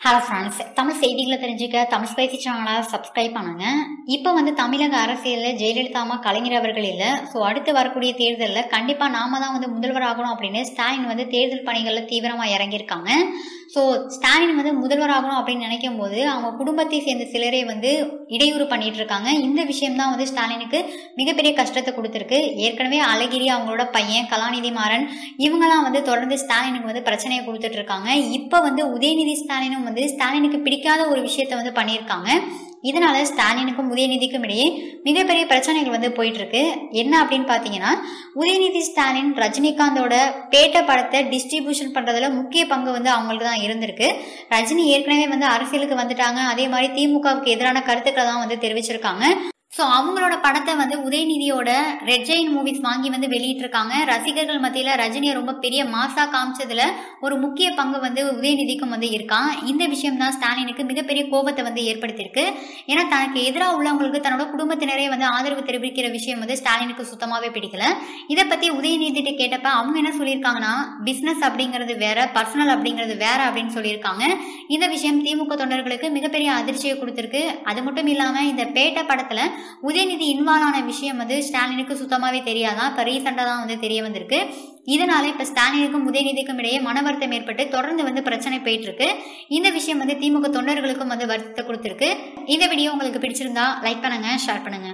Hello friends Tamil செய்திகளை தெரிஞ்சுக்க Tamil spicy சேனலை சப்ஸ்கிரைப் பண்ணுங்க. இப்போ வந்து தமிழக அரசியலில் ஜெயலலிதா அம்மா கலைஞர் அவர்கள் இல்லை. ஸோ அடுத்து வரக்கூடிய தேர்தலில் கண்டிப்பாக நாம தான் வந்து முதல்வர் ஆகணும் அப்படின்னு ஸ்டாலின் வந்து தேர்தல் பணிகளில் தீவிரமாக இறங்கியிருக்காங்க. ஸோ ஸ்டாலின் வந்து முதல்வர் ஆகணும் அப்படின்னு நினைக்கும் போது அவங்க குடும்பத்தை சேர்ந்த சிலரை வந்து இடையூறு பண்ணிட்டு இருக்காங்க இந்த விஷயம் தான் வந்து ஸ்டாலினுக்கு மிகப்பெரிய கஷ்டத்தை கொடுத்துருக்கு. ஏற்கனவே அழகிரி அவங்களோட பையன் கலாநிதி மாறன் இவங்கெல்லாம் வந்து தொடர்ந்து ஸ்டாலினுக்கு வந்து பிரச்சனையை கொடுத்துட்டு இருக்காங்க இப்போ வந்து உதயநிதி ஸ்டாலினும் வந்து ஸ்டாலினுக்கு பிடிக்காத ஒரு விஷயத்த வந்து பண்ணியிருக்காங்க. இதனால ஸ்டாலினுக்கும் உதயநிதிக்கும் இடையே மிகப்பெரிய பிரச்சனைகள் வந்து போயிட்டு இருக்கு என்ன அப்படின்னு பார்த்தீங்கன்னா உதயநிதி ஸ்டாலின் ரஜினிகாந்தோட பேட்ட படத்தை டிஸ்ட்ரிபியூஷன் பண்றதுல முக்கிய பங்கு வந்து அவங்களுக்கு தான் இருந்திருக்கு. ரஜினி ஏற்கனவே வந்து அரசியலுக்கு வந்துட்டாங்க. அதே மாதிரி திமுகவுக்கு எதிரான கருத்துக்களை தான் வந்து தெரிவிச்சிருக்காங்க. ஸோ அவங்களோட படத்தை வந்து உதயநிதியோட ரெட் ஜெயின் மூவிஸ் வாங்கி வந்து வெளியிட்டிருக்காங்க. ரசிகர்கள் மத்தியில் ரஜினியை ரொம்ப பெரிய மாசா காமிச்சதுல ஒரு முக்கிய பங்கு வந்து உதயநிதிக்கும் வந்து இருக்கான் இந்த விஷயம் தான் ஸ்டாலினுக்கு மிகப்பெரிய கோபத்தை வந்து ஏற்படுத்தியிருக்கு. ஏன்னா தனக்கு எதிராக உள்ளவங்களுக்கு தன்னோட குடும்பத்தினரே வந்து ஆதரவு தெரிவிக்கிற விஷயம் வந்து ஸ்டாலினுக்கு சுத்தமாகவே பிடிக்கல. இதை பற்றி உதயநிதிட்டு கேட்டப்ப அவங்க என்ன சொல்லியிருக்காங்கன்னா பிஸ்னஸ் அப்படிங்கிறது வேற பர்சனல் அப்படிங்கிறது வேற அப்படின்னு சொல்லியிருக்காங்க. இந்த விஷயம் திமுக தொண்டர்களுக்கு மிகப்பெரிய அதிர்ச்சியை கொடுத்துருக்கு. அது மட்டும் இல்லாமல் இந்த பேட்ட படத்தில் உதயநிதி இன்வால்வ் ஆன விஷயம் வந்து ஸ்டாலினுக்கு சுத்தமாகவே தெரியாதான் இப்போ ரீசெண்டாக தான் வந்து தெரிய வந்திருக்கு. இதனால இப்போ ஸ்டாலினுக்கும் உதயநிதிக்கும் இடையே மன வருத்தம் ஏற்பட்டு தொடர்ந்து வந்து பிரச்சனை போயிட்டு இருக்கு இந்த விஷயம் வந்து திமுக தொண்டர்களுக்கும் வந்து வருத்தத்தை கொடுத்துருக்கு. இந்த வீடியோ உங்களுக்கு பிடிச்சிருந்தா லைக் பண்ணுங்க ஷேர் பண்ணுங்க.